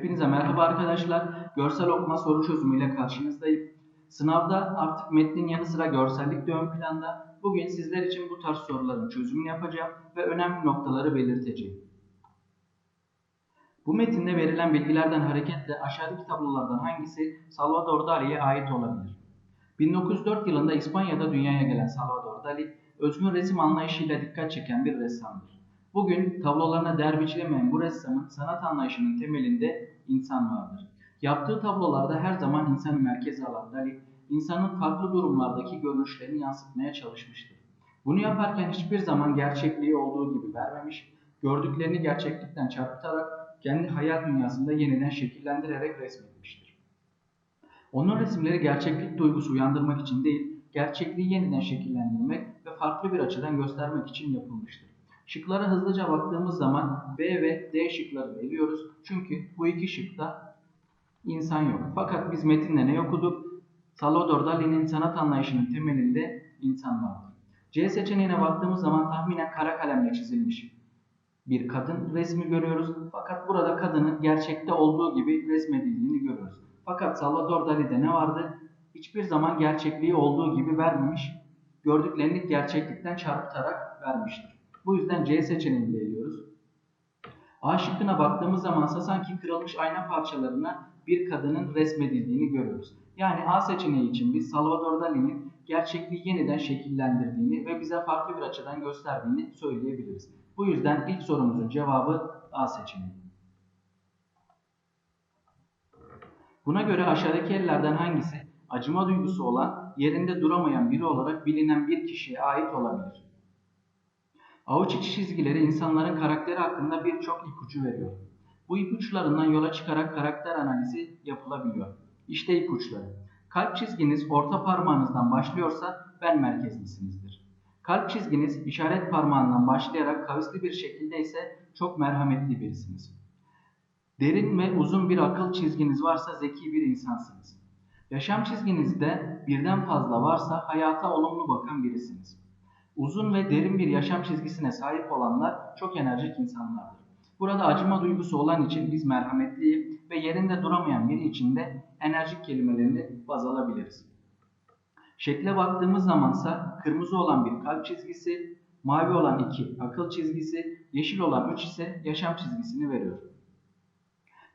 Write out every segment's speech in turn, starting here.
Hepinize merhaba arkadaşlar. Görsel okuma soru çözümüyle karşınızdayım. Sınavda artık metnin yanı sıra görsellik de ön planda. Bugün sizler için bu tarz soruların çözümünü yapacağım ve önemli noktaları belirteceğim. Bu metinde verilen bilgilerden hareketle aşağıdaki tablolardan hangisi Salvador Dali'ye ait olabilir? 1904 yılında İspanya'da dünyaya gelen Salvador Dali, özgün resim anlayışıyla dikkat çeken bir ressamdır. Bugün tablolarına değer biçilemeyen bu ressamın sanat anlayışının temelinde insan vardır. Yaptığı tablolarda her zaman insanı merkeze alan Dali, insanın farklı durumlardaki görünüşlerini yansıtmaya çalışmıştır. Bunu yaparken hiçbir zaman gerçekliği olduğu gibi vermemiş, gördüklerini gerçeklikten çarpıtarak kendi hayal dünyasında yeniden şekillendirerek resmetmiştir. Onun resimleri gerçeklik duygusu uyandırmak için değil, gerçekliği yeniden şekillendirmek ve farklı bir açıdan göstermek için yapılmıştır. Şıklara hızlıca baktığımız zaman B ve D şıklarını eliyoruz. Çünkü bu iki şıkta insan yok. Fakat biz metinde ne okuduk? Salvador Dali'nin sanat anlayışının temelinde insan vardır. C seçeneğine baktığımız zaman tahminen kara kalemle çizilmiş bir kadın resmi görüyoruz. Fakat burada kadının gerçekte olduğu gibi resmedildiğini görüyoruz. Fakat Salvador Dali'de ne vardı? Hiçbir zaman gerçekliği olduğu gibi vermemiş. Gördüklerini gerçeklikten çarpıtarak vermiştir. Bu yüzden C seçeneğini eliyoruz. A şıkkına baktığımız zaman sanki kırılmış ayna parçalarına bir kadının resmedildiğini görüyoruz. Yani A seçeneği için biz Salvador Dali'nin gerçekliği yeniden şekillendirdiğini ve bize farklı bir açıdan gösterdiğini söyleyebiliriz. Bu yüzden ilk sorumuzun cevabı A seçeneği. Buna göre aşağıdaki ellerden hangisi acıma duygusu olan, yerinde duramayan biri olarak bilinen bir kişiye ait olabilir? Avuç içi çizgileri insanların karakteri hakkında birçok ipucu veriyor. Bu ipuçlarından yola çıkarak karakter analizi yapılabiliyor. İşte ipuçları. Kalp çizginiz orta parmağınızdan başlıyorsa ben merkezlisinizdir. Kalp çizginiz işaret parmağından başlayarak kavisli bir şekilde ise çok merhametli birisiniz. Derin ve uzun bir akıl çizginiz varsa zeki bir insansınız. Yaşam çizginizde birden fazla varsa hayata olumlu bakan birisiniz. Uzun ve derin bir yaşam çizgisine sahip olanlar çok enerjik insanlardır. Burada acıma duygusu olan için biz merhametli ve yerinde duramayan biri için de enerjik kelimelerini baz alabiliriz. Şekle baktığımız zamansa kırmızı olan bir kalp çizgisi, mavi olan iki akıl çizgisi, yeşil olan üç ise yaşam çizgisini veriyor.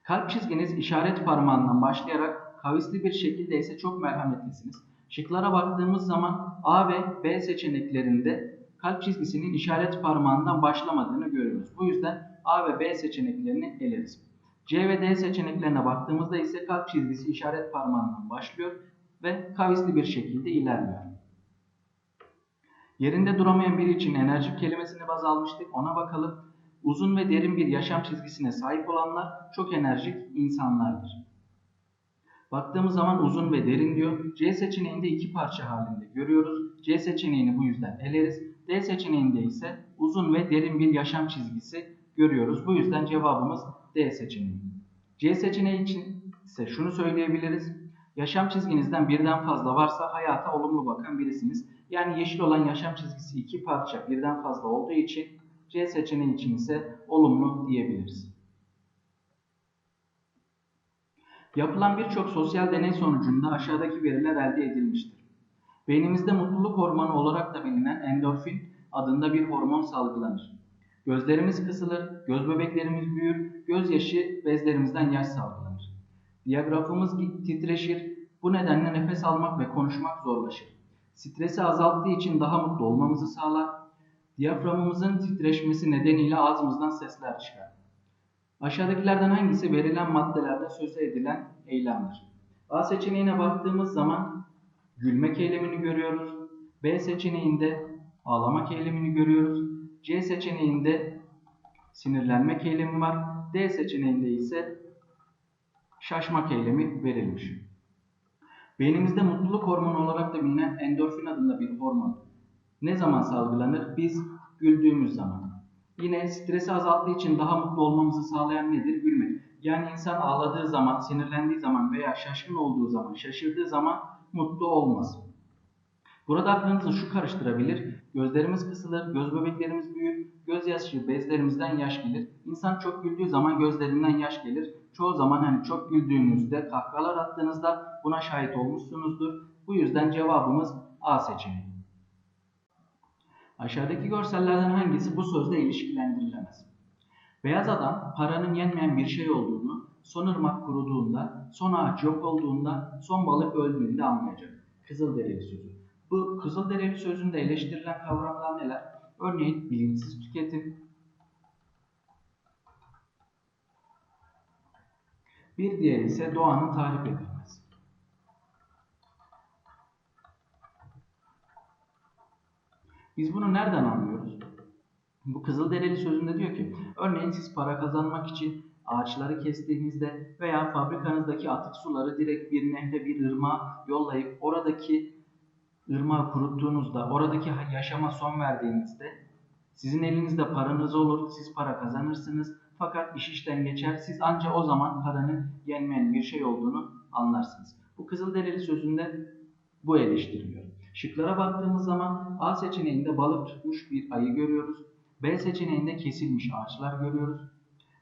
Kalp çizginiz işaret parmağından başlayarak kavisli bir şekilde ise çok merhametlisiniz. Şıklara baktığımız zaman A ve B seçeneklerinde kalp çizgisinin işaret parmağından başlamadığını görüyoruz. Bu yüzden A ve B seçeneklerini eleriz. C ve D seçeneklerine baktığımızda ise kalp çizgisi işaret parmağından başlıyor ve kavisli bir şekilde ilerliyor. Yerinde duramayan biri için enerjik kelimesini baz almıştık. Ona bakalım. Uzun ve derin bir yaşam çizgisine sahip olanlar çok enerjik insanlardır. Baktığımız zaman uzun ve derin diyor. C seçeneğinde iki parça halinde görüyoruz. C seçeneğini bu yüzden eleriz. D seçeneğinde ise uzun ve derin bir yaşam çizgisi görüyoruz. Bu yüzden cevabımız D seçeneği. C seçeneği için ise şunu söyleyebiliriz. Yaşam çizginizden birden fazla varsa hayata olumlu bakan birisiniz. Yani yeşil olan yaşam çizgisi iki parça birden fazla olduğu için C seçeneği için ise olumlu diyebiliriz. Yapılan birçok sosyal deney sonucunda aşağıdaki veriler elde edilmiştir. Beynimizde mutluluk hormonu olarak da bilinen endorfin adında bir hormon salgılanır. Gözlerimiz kısılır, göz bebeklerimiz büyür, gözyaşı bezlerimizden yaş salgılanır. Diyagrafımız titreşir, bu nedenle nefes almak ve konuşmak zorlaşır. Stresi azalttığı için daha mutlu olmamızı sağlar. Diyaframımızın titreşmesi nedeniyle ağzımızdan sesler çıkar. Aşağıdakilerden hangisi verilen maddelerde söz edilen eylemdir? A seçeneğine baktığımız zaman gülmek eylemini görüyoruz. B seçeneğinde ağlamak eylemini görüyoruz. C seçeneğinde sinirlenmek eylemi var. D seçeneğinde ise şaşmak eylemi verilmiş. Beynimizde mutluluk hormonu olarak da bilinen endorfin adında bir hormon. Ne zaman salgılanır? Biz güldüğümüz zaman. Yine stresi azalttığı için daha mutlu olmamızı sağlayan nedir? Gülmek. Yani insan ağladığı zaman, sinirlendiği zaman veya şaşkın olduğu zaman, şaşırdığı zaman mutlu olmaz. Burada aklınızı şu karıştırabilir. Gözlerimiz kısılır, göz bebeklerimiz büyür, gözyaşı bezlerimizden yaş gelir. İnsan çok güldüğü zaman gözlerinden yaş gelir. Çoğu zaman hani çok güldüğünüzde, kahkahalar attığınızda buna şahit olmuşsunuzdur. Bu yüzden cevabımız A seçeneği. Aşağıdaki görsellerden hangisi bu sözle ilişkilendirilemez? Beyaz adam paranın yenmeyen bir şey olduğunu, son ırmak kuruduğunda, son ağaç yok olduğunda, son balık öldüğünde anlayacak. Kızılderili sözü. Bu Kızılderili sözünde eleştirilen kavramlar neler? Örneğin bilinçsiz tüketim, bir diğeri ise doğanın tahrip edilmesi. Biz bunu nereden anlıyoruz? Bu Kızılderili sözünde diyor ki, örneğin siz para kazanmak için ağaçları kestiğinizde veya fabrikanızdaki atık suları direkt bir nehre, bir ırmağa yollayıp oradaki ırmağı kuruttuğunuzda, oradaki yaşama son verdiğinizde sizin elinizde paranız olur, siz para kazanırsınız. Fakat iş işten geçer, siz ancak o zaman paranın yenmeyen bir şey olduğunu anlarsınız. Bu Kızılderili sözünde bu eleştiriliyor. Şıklara baktığımız zaman A seçeneğinde balık tutmuş bir ayı görüyoruz. B seçeneğinde kesilmiş ağaçlar görüyoruz.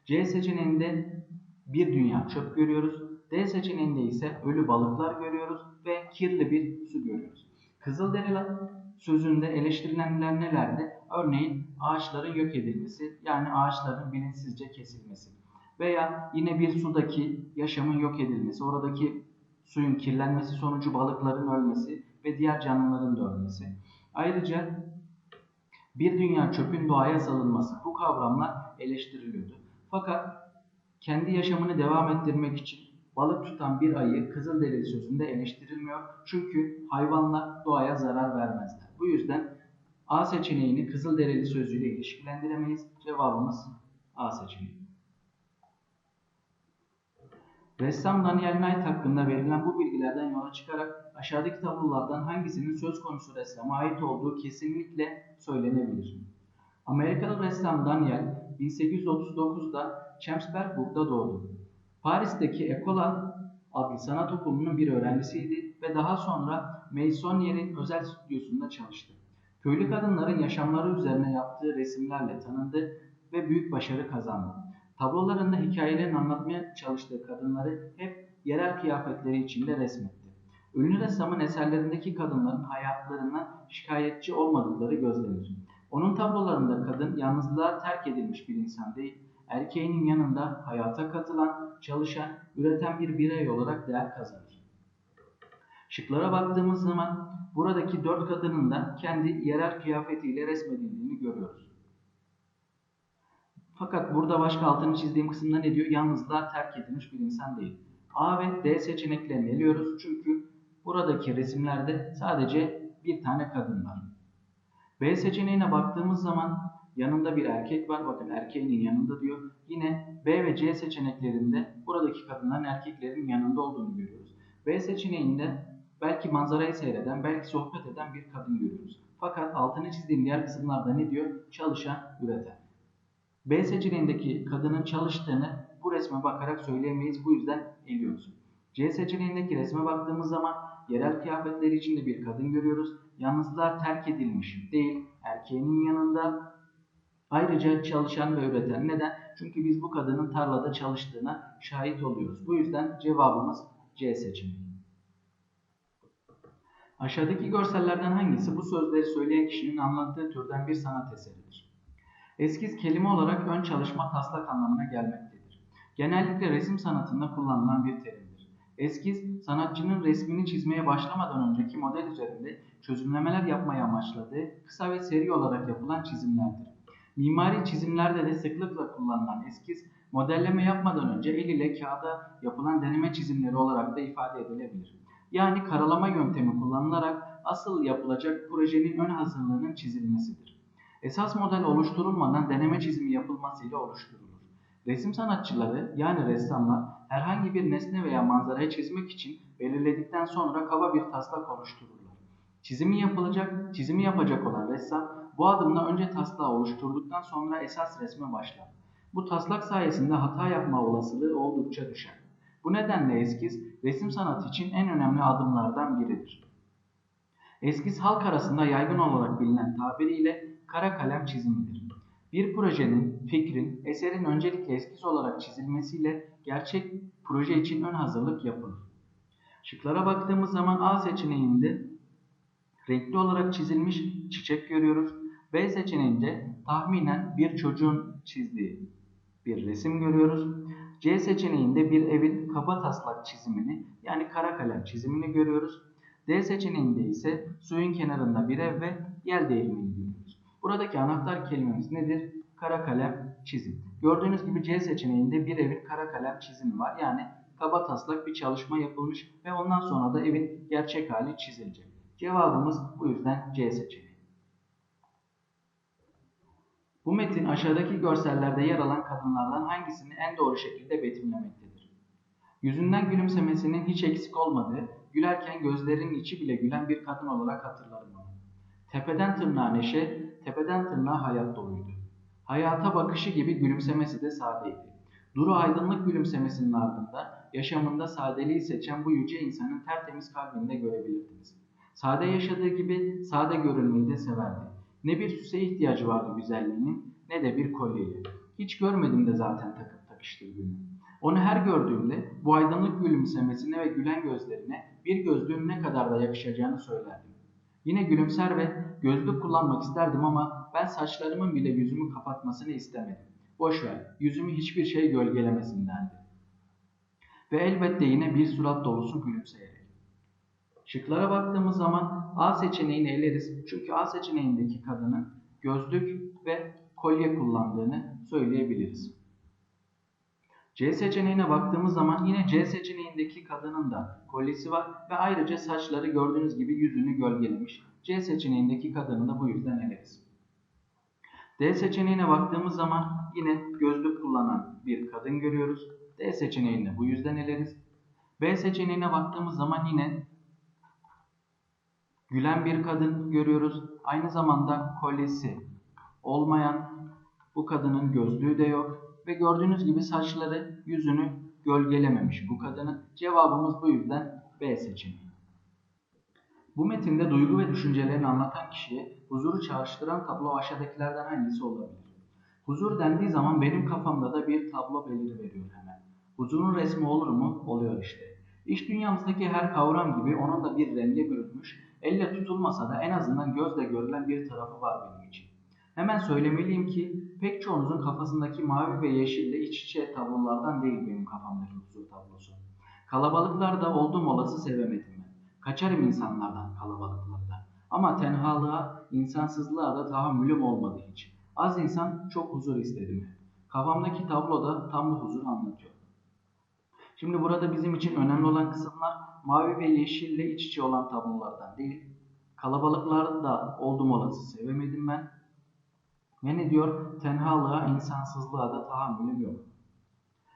C seçeneğinde bir dünya çöp görüyoruz. D seçeneğinde ise ölü balıklar görüyoruz ve kirli bir su görüyoruz. Kızılderili sözünde eleştirilenler nelerdi? Örneğin ağaçların yok edilmesi, yani ağaçların bilinçsizce kesilmesi. Veya yine bir sudaki yaşamın yok edilmesi, oradaki suyun kirlenmesi sonucu balıkların ölmesi ve diğer canlıların da ölmesi. Ayrıca bir dünya çöpün doğaya salınması bu kavramlar eleştiriliyordu. Fakat kendi yaşamını devam ettirmek için balık tutan bir ayı Kızılderili sözünde eleştirilmiyor. Çünkü hayvanlar doğaya zarar vermezler. Bu yüzden A seçeneğini Kızılderili sözüyle ilişkilendiremeyiz. Cevabımız A seçeneği. Ressam Daniel Knight hakkında verilen bu bilgilerden yola çıkarak aşağıdaki tablolardan hangisinin söz konusu ressama ait olduğu kesinlikle söylenebilir. Amerikalı ressam Daniel 1839'da Chambersburg'da doğdu. Paris'teki École adlı sanat okulunun bir öğrencisiydi ve daha sonra Meissonier'in özel stüdyosunda çalıştı. Köylü kadınların yaşamları üzerine yaptığı resimlerle tanındı ve büyük başarı kazandı. Tablolarında hikayelerini anlatmaya çalıştığı kadınları hep yerel kıyafetleri içinde resmetti. Ünlü ressamın eserlerindeki kadınların hayatlarına şikayetçi olmadıkları gözlenir. Onun tablolarında kadın yalnızlığa terk edilmiş bir insan değil, erkeğinin yanında hayata katılan, çalışan, üreten bir birey olarak değer kazanır. Şıklara baktığımız zaman buradaki dört kadının da kendi yerel kıyafetiyle resmedildiğini görüyoruz. Fakat burada başka altını çizdiğim kısımda ne diyor? Yalnızlığa terk edilmiş bir insan değil. A ve D seçeneklerini eliyoruz çünkü buradaki resimlerde sadece bir tane kadın var. B seçeneğine baktığımız zaman yanında bir erkek var. Bakın erkeğinin yanında diyor. Yine B ve C seçeneklerinde buradaki kadınların erkeklerin yanında olduğunu görüyoruz. B seçeneğinde belki manzarayı seyreden, belki sohbet eden bir kadın görüyoruz. Fakat altını çizdiğim diğer kısımlarda ne diyor? Çalışan, üreten. B seçeneğindeki kadının çalıştığını bu resme bakarak söyleyemeyiz. Bu yüzden eliyoruz. C seçeneğindeki resme baktığımız zaman yerel kıyafetleri içinde bir kadın görüyoruz. Yalnızlar terk edilmiş değil, erkeğinin yanında. Ayrıca çalışan ve üreten. Neden? Çünkü biz bu kadının tarlada çalıştığına şahit oluyoruz. Bu yüzden cevabımız C seçeneği. Aşağıdaki görsellerden hangisi bu sözleri söyleyen kişinin anlattığı türden bir sanat eseridir? Eskiz kelime olarak ön çalışma taslak anlamına gelmektedir. Genellikle resim sanatında kullanılan bir terimdir. Eskiz, sanatçının resmini çizmeye başlamadan önceki model üzerinde çözümlemeler yapmayı amaçladığı kısa ve seri olarak yapılan çizimlerdir. Mimari çizimlerde de sıklıkla kullanılan eskiz, modelleme yapmadan önce el ile kağıda yapılan deneme çizimleri olarak da ifade edilebilir. Yani karalama yöntemi kullanılarak asıl yapılacak projenin ön hazırlığının çizilmesidir. Esas model oluşturulmadan deneme çizimi yapılmasıyla oluşturulur. Resim sanatçıları yani ressamlar herhangi bir nesne veya manzarayı çizmek için belirledikten sonra kaba bir taslak oluştururlar. Çizimi yapılacak, çizimi yapacak olan ressam bu adımla önce taslağı oluşturduktan sonra esas resme başlar. Bu taslak sayesinde hata yapma olasılığı oldukça düşer. Bu nedenle eskiz resim sanatı için en önemli adımlardan biridir. Eskiz halk arasında yaygın olarak bilinen tabiriyle kara kalem çizimidir. Bir projenin, fikrin, eserin öncelikle eskiz olarak çizilmesiyle gerçek proje için ön hazırlık yapılır. Şıklara baktığımız zaman A seçeneğinde renkli olarak çizilmiş çiçek görüyoruz. B seçeneğinde tahminen bir çocuğun çizdiği bir resim görüyoruz. C seçeneğinde bir evin kaba taslak çizimini yani kara kalem çizimini görüyoruz. D seçeneğinde ise suyun kenarında bir ev ve yel değirmeni görüyoruz. Buradaki anahtar kelimemiz nedir? Kara kalem çizim. Gördüğünüz gibi C seçeneğinde bir evin kara kalem çizimi var. Yani kaba taslak bir çalışma yapılmış ve ondan sonra da evin gerçek hali çizilecek. Cevabımız bu yüzden C seçeneği. Bu metin aşağıdaki görsellerde yer alan kadınlardan hangisini en doğru şekilde betimlemektedir? Yüzünden gülümsemesinin hiç eksik olmadığı, gülerken gözlerinin içi bile gülen bir kadın olarak hatırlarım onu. Tepeden tırnağa neşe, tepeden tırnağa hayat doluydu. Hayata bakışı gibi gülümsemesi de sadeydi. Duru aydınlık gülümsemesinin ardında yaşamında sadeliği seçen bu yüce insanın tertemiz kalbinde görebilirdiniz. Sade yaşadığı gibi sade görünmeyi de severdi. Ne bir süse ihtiyacı vardı güzelliğinin ne de bir kolyeye. Hiç görmedim de zaten takıp takıştırdığını. Onu her gördüğümde bu aydınlık gülümsemesine ve gülen gözlerine bir gözlüğün ne kadar da yakışacağını söylerdim. Yine gülümser ve gözlük kullanmak isterdim ama ben saçlarımın bile yüzümü kapatmasını istemedim. Boş ver, yüzümü hiçbir şey gölgelemesin dendi. Ve elbette yine bir surat dolusu gülümseyerek. Şıklara baktığımız zaman A seçeneğini eleriz. Çünkü A seçeneğindeki kadının gözlük ve kolye kullandığını söyleyebiliriz. C seçeneğine baktığımız zaman yine C seçeneğindeki kadının da kolyesi var ve ayrıca saçları gördüğünüz gibi yüzünü gölgelemiş. C seçeneğindeki kadını da bu yüzden eleriz. D seçeneğine baktığımız zaman yine gözlük kullanan bir kadın görüyoruz. D seçeneğini bu yüzden eleriz. B seçeneğine baktığımız zaman yine gülen bir kadın görüyoruz. Aynı zamanda kolyesi olmayan bu kadının gözlüğü de yok. Ve gördüğünüz gibi saçları yüzünü gölgelememiş bu kadının. Cevabımız bu yüzden B seçeneği. Bu metinde duygu ve düşüncelerini anlatan kişiye huzuru çağrıştıran tablo aşağıdakilerden hangisi olabilir? Huzur dendiği zaman benim kafamda da bir tablo beliriveriyor hemen. Huzurun resmi olur mu? Oluyor işte. İş dünyamızdaki her kavram gibi onun da bir renge bürünmüş, elle tutulmasa da en azından gözle görülen bir tarafı var benim için. Hemen söylemeliyim ki pek çoğunuzun kafasındaki mavi ve yeşille iç içe tablolardan değil benim kafamdaki huzur tablosu. Kalabalıklarda oldum olası sevemedim. Kaçarım insanlardan, kalabalıklardan. Ama tenhalığa, insansızlığa da tahammülüm olmadı hiç. Az insan çok huzur istedim. Kafamdaki tablo da tam bu huzuru anlatıyor. Şimdi burada bizim için önemli olan kısımlar mavi ve yeşille iç içe olan tablolardan değil. Kalabalıklarda oldum olası sevemedim ben. Ve ne diyor? Tenhalığa, insansızlığa da tahammülüm yok.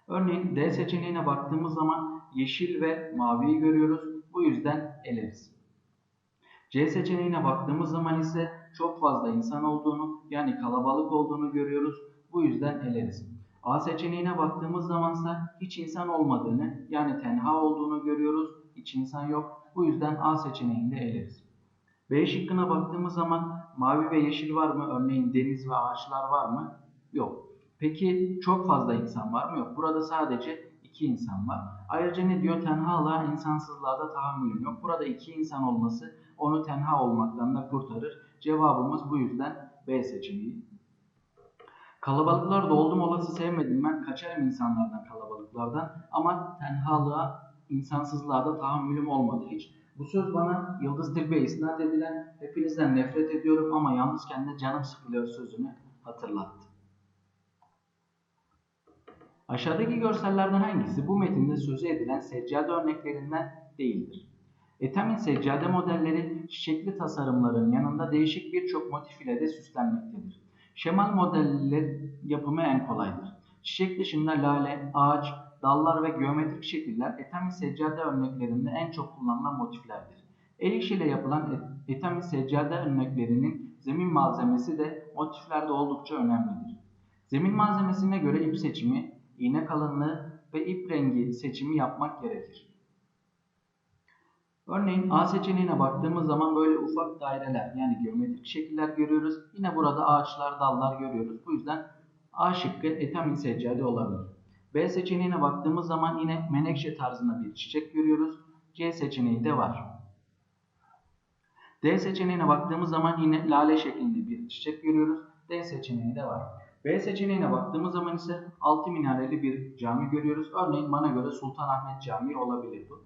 Örneğin D seçeneğine baktığımız zaman yeşil ve maviyi görüyoruz. Bu yüzden eleriz. C seçeneğine baktığımız zaman ise çok fazla insan olduğunu yani kalabalık olduğunu görüyoruz. Bu yüzden eleriz. A seçeneğine baktığımız zamansa hiç insan olmadığını yani tenha olduğunu görüyoruz. Hiç insan yok. Bu yüzden A seçeneğinde eleriz. B şıkkına baktığımız zaman mavi ve yeşil var mı? Örneğin deniz ve ağaçlar var mı? Yok. Peki çok fazla insan var mı? Yok. Burada sadece iki insan var. Ayrıca ne diyor? Tenhalığa, insansızlığa da tahammülüm yok. Burada iki insan olması onu tenha olmaktan da kurtarır. Cevabımız bu yüzden B seçeneği. Kalabalıklarda oldum olası sevmedim ben. Kaçarım insanlardan, kalabalıklardan. Ama tenhalığa, insansızlığa da tahammülüm olmadı hiç. Bu söz bana Yıldız Tilbe isnat edilen hepinizden nefret ediyorum ama yalnızken de canım sıkılıyor sözünü hatırlattı. Aşağıdaki görsellerden hangisi bu metinde sözü edilen seccade örneklerinden değildir? Etamin seccade modelleri çiçekli tasarımların yanında değişik birçok motif ile de süslenmektedir. Şemal modeller yapımı en kolaydır. Çiçek dışında lale, ağaç, dallar ve geometrik şekiller etamin seccade örneklerinde en çok kullanılan motiflerdir. El işiyle yapılan etamin seccade örneklerinin zemin malzemesi de motiflerde oldukça önemlidir. Zemin malzemesine göre ip seçimi, iğne kalınlığı ve ip rengi seçimi yapmak gerekir. Örneğin A seçeneğine baktığımız zaman böyle ufak daireler yani geometrik şekiller görüyoruz. Yine burada ağaçlar, dallar görüyoruz. Bu yüzden A şıkkı etamil seccade olabilir. B seçeneğine baktığımız zaman yine menekşe tarzında bir çiçek görüyoruz. C seçeneği de var. D seçeneğine baktığımız zaman yine lale şeklinde bir çiçek görüyoruz. D seçeneği de var. B seçeneğine baktığımız zaman ise altı minareli bir cami görüyoruz. Örneğin bana göre Sultanahmet Camii olabilir bu.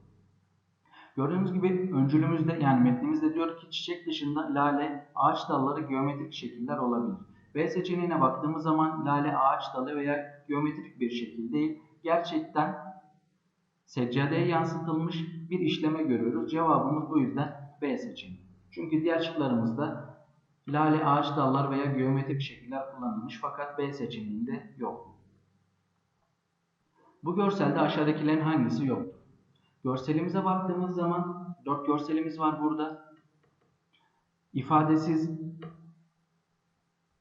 Gördüğünüz gibi öncülümüzde yani metnimizde diyor ki çiçek dışında lale, ağaç dalları geometrik şekiller olabilir. B seçeneğine baktığımız zaman lale ağaç dalı veya geometrik bir şekil değil. Gerçekten seccadeye yansıtılmış bir işleme görüyoruz. Cevabımız bu yüzden B seçeneği. Çünkü diğer şıklarımızda lale ağaç dallar veya geometrik şekiller kullanılmış fakat B seçeneğinde yok. Bu görselde aşağıdakilerin hangisi yoktur? Görselimize baktığımız zaman dört görselimiz var burada. İfadesiz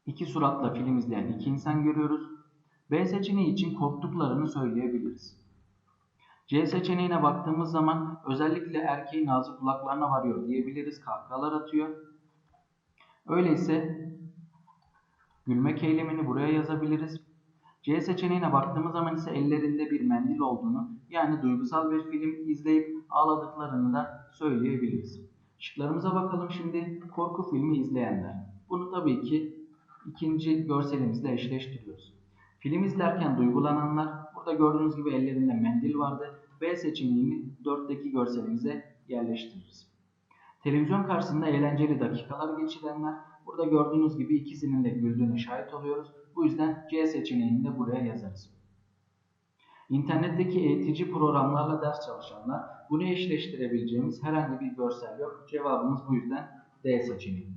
iki suratla film izleyen iki insan görüyoruz. B seçeneği için korktuklarını söyleyebiliriz. C seçeneğine baktığımız zaman özellikle erkeğin ağzı kulaklarına varıyor diyebiliriz. Kahkahalar atıyor. Öyleyse gülmek eylemini buraya yazabiliriz. C seçeneğine baktığımız zaman ise ellerinde bir mendil olduğunu yani duygusal bir film izleyip ağladıklarını da söyleyebiliriz. Şıklarımıza bakalım şimdi korku filmi izleyenler. Bunu tabii ki ikinci görselimizle eşleştiriyoruz. Film izlerken duygulananlar burada gördüğünüz gibi ellerinde mendil vardı. B seçeneğini 4'teki görselimize yerleştiririz. Televizyon karşısında eğlenceli dakikalar geçirenler burada gördüğünüz gibi ikisinin de güldüğüne şahit oluyoruz. Bu yüzden C seçeneğini de buraya yazarız. İnternetteki eğitici programlarla ders çalışanlar bunu eşleştirebileceğimiz herhangi bir görsel yok. Cevabımız bu yüzden D seçeneği.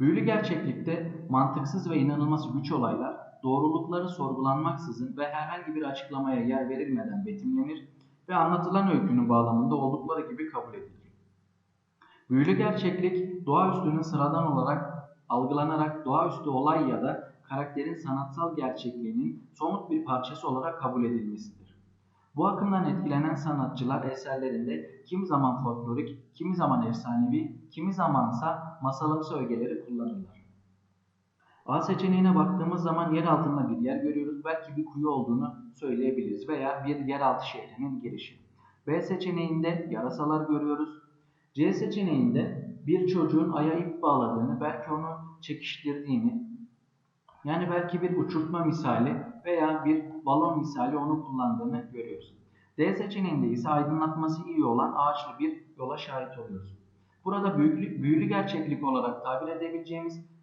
Büyülü gerçeklikte mantıksız ve inanılması güç olaylar doğrulukları sorgulanmaksızın ve herhangi bir açıklamaya yer verilmeden betimlenir ve anlatılan öykünün bağlamında oldukları gibi kabul edilir. Büyülü gerçeklik doğaüstünün sıradan olarak algılanarak doğaüstü olay ya da karakterin sanatsal gerçekliğinin somut bir parçası olarak kabul edilmesidir. Bu akımdan etkilenen sanatçılar eserlerinde kimi zaman folklorik, kimi zaman efsanevi, kimi zamansa masalımsı ögeleri kullanırlar. A seçeneğine baktığımız zaman yer altında bir yer görüyoruz. Belki bir kuyu olduğunu söyleyebiliriz veya bir yeraltı şehrinin girişi. B seçeneğinde yarasalar görüyoruz. C seçeneğinde bir çocuğun aya ip bağladığını, belki onu çekiştirdiğini, yani belki bir uçurtma misali veya bir balon misali onu kullandığını görüyoruz. D seçeneğinde ise aydınlatması iyi olan ağaçlı bir yola şahit oluyoruz. Burada büyülü, büyülü gerçeklik olarak tabir edebileceğimiz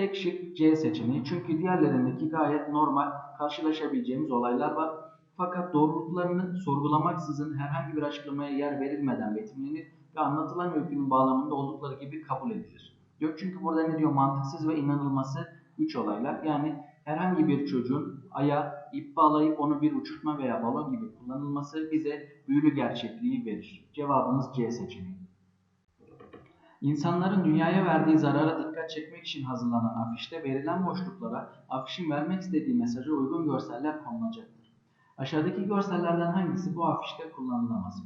tek şık C seçeneği. Çünkü diğerlerindeki gayet normal karşılaşabileceğimiz olaylar var. Fakat doğruluklarını sorgulamaksızın herhangi bir açıklamaya yer verilmeden betimlenir ve anlatılan öykünün bağlamında oldukları gibi kabul edilir. Diyor çünkü burada ne diyor? Mantıksız ve inanılması üç olaylar. Yani herhangi bir çocuğun aya ip bağlayıp onu bir uçurtma veya balon gibi kullanılması bize büyülü gerçekliği verir. Cevabımız C seçeneği. İnsanların dünyaya verdiği zarara dikkat çekmek için hazırlanan afişte verilen boşluklara afişin vermek istediği mesaja uygun görseller konulacaktır. Aşağıdaki görsellerden hangisi bu afişte kullanılamaz?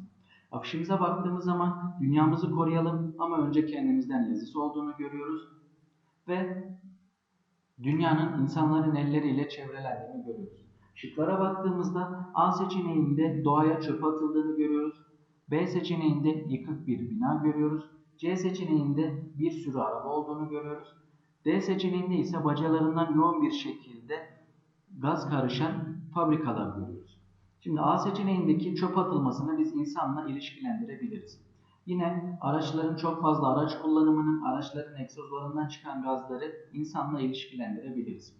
Afişimize baktığımız zaman dünyamızı koruyalım ama önce kendimizden yazısı olduğunu görüyoruz ve dünyanın insanların elleriyle çevrelendiğini görüyoruz. Şıklara baktığımızda A seçeneğinde doğaya çöp atıldığını görüyoruz. B seçeneğinde yıkık bir bina görüyoruz. C seçeneğinde bir sürü araba olduğunu görüyoruz. D seçeneğinde ise bacalarından yoğun bir şekilde gaz karışan fabrikalar görüyoruz. Şimdi A seçeneğindeki çöp atılmasını biz insanla ilişkilendirebiliriz. Yine araçların çok fazla araç kullanımının, araçların egzozlarından çıkan gazları insanla ilişkilendirebiliriz.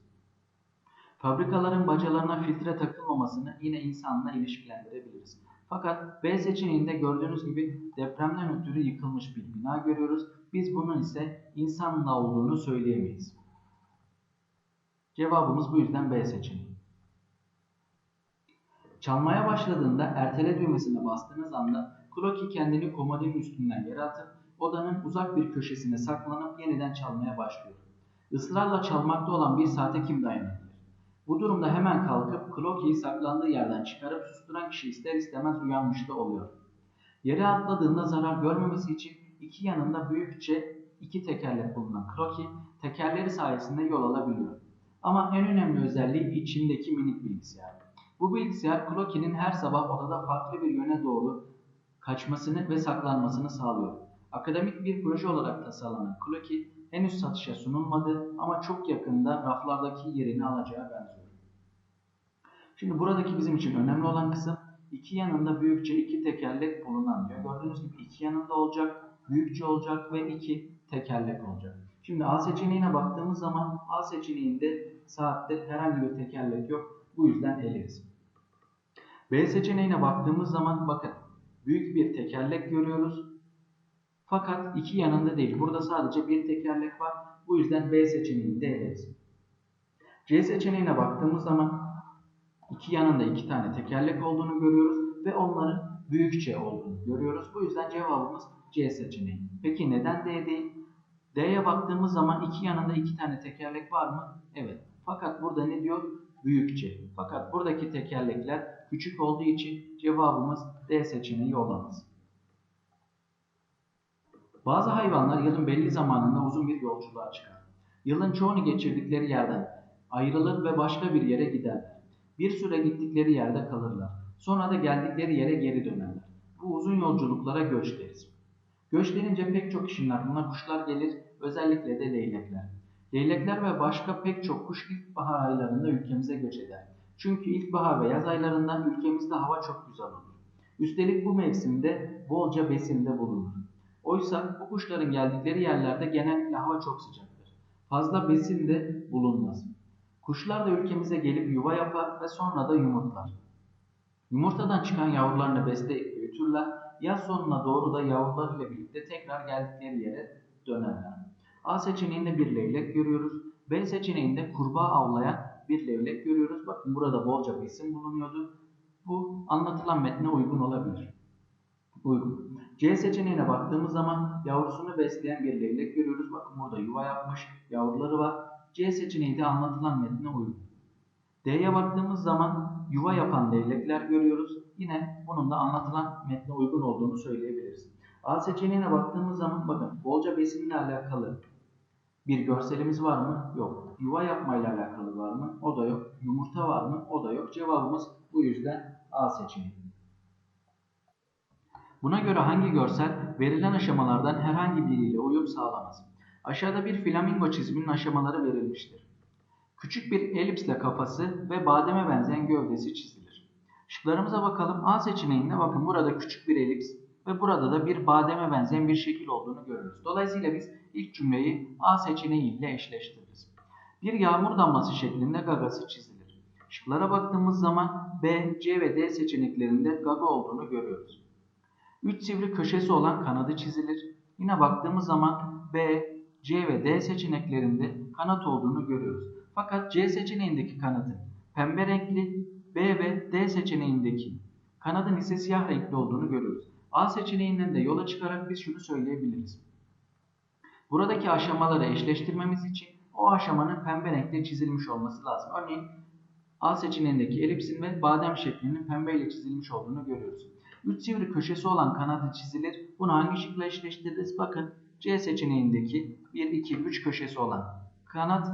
Fabrikaların bacalarına filtre takılmamasını yine insanla ilişkilendirebiliriz. Fakat B seçeneğinde gördüğünüz gibi depremden ötürü yıkılmış bir bina görüyoruz. Biz bunun ise insanla olduğunu söyleyemeyiz. Cevabımız bu yüzden B seçeneği. Çalmaya başladığında ertele düğmesine bastığınız anda Kroki kendini komodinin üstünden yere atıp odanın uzak bir köşesine saklanıp yeniden çalmaya başlıyor. Israrla çalmakta olan bir saate kim dayanabilir? Bu durumda hemen kalkıp Cloaky'yi saklandığı yerden çıkarıp susturan kişi ister istemez uyanmış da oluyor. Yere atladığında zarar görmemesi için iki yanında büyükçe iki tekerlek bulunan Cloaky tekerleri sayesinde yol alabiliyor. Ama en önemli özelliği içindeki minik bilgisayar. Bu bilgisayar Cloaky'nin her sabah odada farklı bir yöne doğru kaçmasını ve saklanmasını sağlıyor. Akademik bir proje olarak tasarlanan Cloaky henüz satışa sunulmadı ama çok yakında raflardaki yerini alacağı benziyor. Şimdi buradaki bizim için önemli olan kısım iki yanında büyükçe iki tekerlek bulunan diyor. Gördüğünüz gibi iki yanında olacak, büyükçe olacak ve iki tekerlek olacak. Şimdi A seçeneğine baktığımız zaman A seçeneğinde saatte herhangi bir tekerlek yok. Bu yüzden eleriz. B seçeneğine baktığımız zaman bakın büyük bir tekerlek görüyoruz. Fakat iki yanında değil. Burada sadece bir tekerlek var. Bu yüzden B seçeneğini de eleriz. C seçeneğine baktığımız zaman iki yanında iki tane tekerlek olduğunu görüyoruz ve onların büyükçe olduğunu görüyoruz. Bu yüzden cevabımız C seçeneği. Peki neden D değil? D'ye baktığımız zaman iki yanında iki tane tekerlek var mı? Evet. Fakat burada ne diyor? Büyükçe. Fakat buradaki tekerlekler küçük olduğu için cevabımız D seçeneği olamaz. Bazı hayvanlar yılın belli zamanında uzun bir yolculuğa çıkar. Yılın çoğunu geçirdikleri yerden ayrılır ve başka bir yere giderler. Bir süre gittikleri yerde kalırlar. Sonra da geldikleri yere geri dönerler. Bu uzun yolculuklara göç deriz. Göç denince pek çok kişinin aklına kuşlar gelir, özellikle de leylekler. Leylekler ve başka pek çok kuş ilkbahar aylarında ülkemize göç eder. Çünkü ilkbahar ve yaz aylarında ülkemizde hava çok güzel olur. Üstelik bu mevsimde bolca besinde bulunur. Oysa bu kuşların geldikleri yerlerde genellikle hava çok sıcaktır. Fazla besin de bulunmaz. Kuşlar da ülkemize gelip yuva yapar ve sonra da yumurtlar. Yumurtadan çıkan yavrularını besleyip büyütürler. Yaz sonuna doğru da yavrularıyla birlikte tekrar geldikleri yere dönerler. A seçeneğinde bir leylek görüyoruz. B seçeneğinde kurbağa avlayan bir leylek görüyoruz. Bakın burada bolca besin bulunuyordu. Bu anlatılan metne uygun olabilir. Uygun. C seçeneğine baktığımız zaman yavrusunu besleyen bir leylek görüyoruz. Bakın burada yuva yapmış, yavruları var. C seçeneği de anlatılan metne uygun. D'ye baktığımız zaman yuva yapan leylekler görüyoruz. Yine bunun da anlatılan metne uygun olduğunu söyleyebiliriz. A seçeneğine baktığımız zaman bakın bolca besinle alakalı bir görselimiz var mı? Yok. Yuva yapmayla alakalı var mı? O da yok. Yumurta var mı? O da yok. Cevabımız bu yüzden A seçeneği. Buna göre hangi görsel verilen aşamalardan herhangi biriyle uyum sağlamaz? Aşağıda bir flamingo çiziminin aşamaları verilmiştir. Küçük bir elipsle kafası ve bademe benzeyen gövdesi çizilir. Şıklarımıza bakalım. A seçeneğinde bakın burada küçük bir elips ve burada da bir bademe benzeyen bir şekil olduğunu görürüz. Dolayısıyla biz ilk cümleyi A seçeneği ile eşleştiririz. Bir yağmur damlası şeklinde gagası çizilir. Şıklara baktığımız zaman B, C ve D seçeneklerinde gaga olduğunu görüyoruz. Üç sivri köşesi olan kanadı çizilir. Yine baktığımız zaman B, C ve D seçeneklerinde kanat olduğunu görüyoruz. Fakat C seçeneğindeki kanadın pembe renkli, B ve D seçeneğindeki kanadın ise siyah renkli olduğunu görüyoruz. A seçeneğinden de yola çıkarak biz şunu söyleyebiliriz. Buradaki aşamaları eşleştirmemiz için o aşamanın pembe renkle çizilmiş olması lazım. Örneğin A seçeneğindeki elipsin ve badem şeklinin pembeyle çizilmiş olduğunu görüyoruz. Üç sivri köşesi olan kanadı çizilir. Bunu hangi şıkla eşleştiririz? Bakın C seçeneğindeki 1, 2, 3 köşesi olan kanat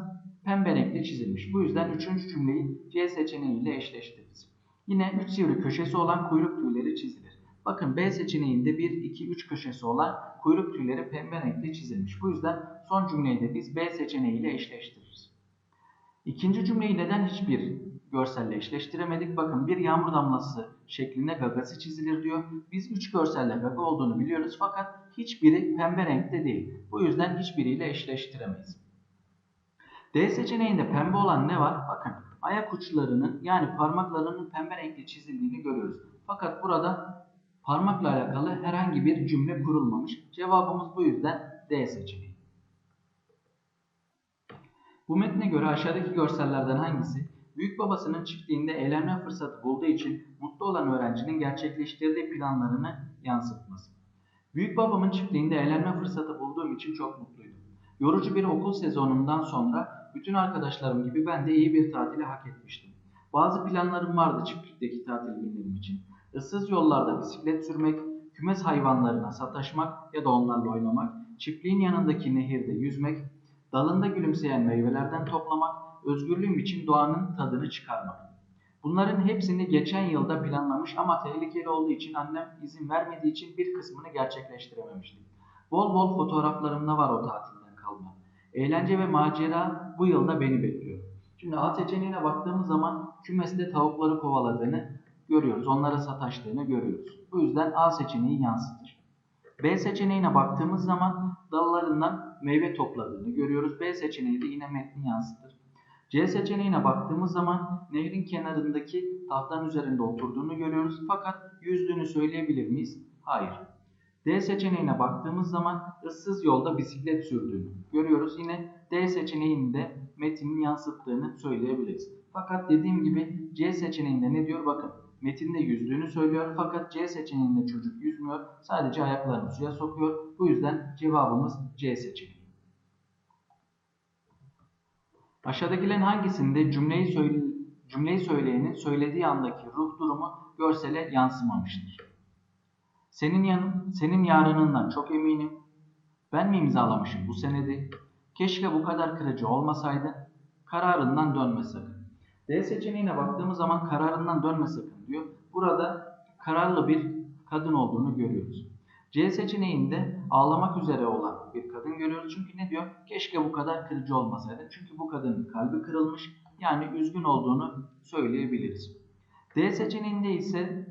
pembe renkle çizilmiş. Bu yüzden üçüncü cümleyi C seçeneğiyle eşleştiririz. Yine 3 sivri köşesi olan kuyruk tüyleri çizilir. Bakın B seçeneğinde 1, 2, 3 köşesi olan kuyruk tüyleri pembe renkle çizilmiş. Bu yüzden son cümleyi de biz B seçeneğiyle eşleştiririz. İkinci cümleyi neden hiçbir görselle eşleştiremedik? Bakın bir yağmur damlası şeklinde gagası çizilir diyor. Biz 3 görselle gaga olduğunu biliyoruz fakat hiçbiri pembe renkte değil. Bu yüzden hiçbiriyle eşleştiremeyiz. D seçeneğinde pembe olan ne var? Bakın ayak uçlarının yani parmaklarının pembe renkli çizildiğini görüyoruz. Fakat burada parmakla alakalı herhangi bir cümle kurulmamış. Cevabımız bu yüzden D seçeneği. Bu metne göre aşağıdaki görsellerden hangisi büyük babasının çiftliğinde eğlenme fırsatı bulduğu için mutlu olan öğrencinin gerçekleştirdiği planlarını yansıtmaz? Büyük babamın çiftliğinde eğlenme fırsatı bulduğum için çok mutluydum. Yorucu bir okul sezonundan sonra bütün arkadaşlarım gibi ben de iyi bir tatili hak etmiştim. Bazı planlarım vardı çiftlikteki tatil günlerim için. Issız yollarda bisiklet sürmek, kümes hayvanlarına sataşmak ya da onlarla oynamak, çiftliğin yanındaki nehirde yüzmek, dalında gülümseyen meyvelerden toplamak, özgürlüğüm için doğanın tadını çıkarmak. Bunların hepsini geçen yılda planlamış ama tehlikeli olduğu için annem izin vermediği için bir kısmını gerçekleştirememiştim. Bol bol fotoğraflarımda var o tatilden kalma. Eğlence ve macera bu yılda beni bekliyor. Şimdi A seçeneğine baktığımız zaman kümeste tavukları kovaladığını görüyoruz. Onlara sataştığını görüyoruz. Bu yüzden A seçeneği yansıtır. B seçeneğine baktığımız zaman dallarından meyve topladığını görüyoruz. B seçeneği de yine metni yansıtır. C seçeneğine baktığımız zaman nehrin kenarındaki tahtanın üzerinde oturduğunu görüyoruz. Fakat yüzdüğünü söyleyebilir miyiz? Hayır. D seçeneğine baktığımız zaman ıssız yolda bisiklet sürdüğünü görüyoruz. Yine D seçeneğinde metinin yansıttığını söyleyebiliriz. Fakat dediğim gibi C seçeneğinde ne diyor? Bakın metinde yüzdüğünü söylüyor fakat C seçeneğinde çocuk yüzmüyor. Sadece ayaklarını suya sokuyor. Bu yüzden cevabımız C seçeneği. Aşağıdakilerin hangisinde cümleyi, söyle, cümleyi söyleyenin söylediği andaki ruh durumu görsele yansımamıştır? Senin yanın, senin yarınından çok eminim. Ben mi imzalamışım bu senedi? Keşke bu kadar kırıcı olmasaydı. Kararından dönme sakın. D seçeneğine baktığımız zaman kararından dönme sakın diyor. Burada kararlı bir kadın olduğunu görüyoruz. C seçeneğinde ağlamak üzere olan bir kadın görüyoruz. Çünkü ne diyor? Keşke bu kadar kırıcı olmasaydı. Çünkü bu kadının kalbi kırılmış. Yani üzgün olduğunu söyleyebiliriz. D seçeneğinde ise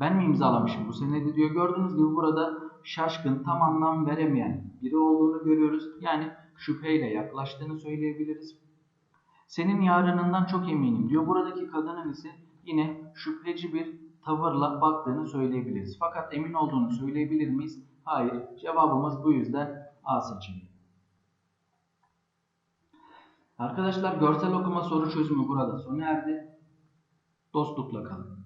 ben mi imzalamışım bu senedi diyor. Gördüğünüz gibi burada şaşkın, tam anlam veremeyen biri olduğunu görüyoruz. Yani şüpheyle yaklaştığını söyleyebiliriz. Senin yarınından çok eminim diyor. Buradaki kadının ise yine şüpheci bir tavırla baktığını söyleyebiliriz. Fakat emin olduğunu söyleyebilir miyiz? Hayır. Cevabımız bu yüzden A seçeneği. Arkadaşlar görsel okuma soru çözümü burada sona erdi. Dostlukla kalın.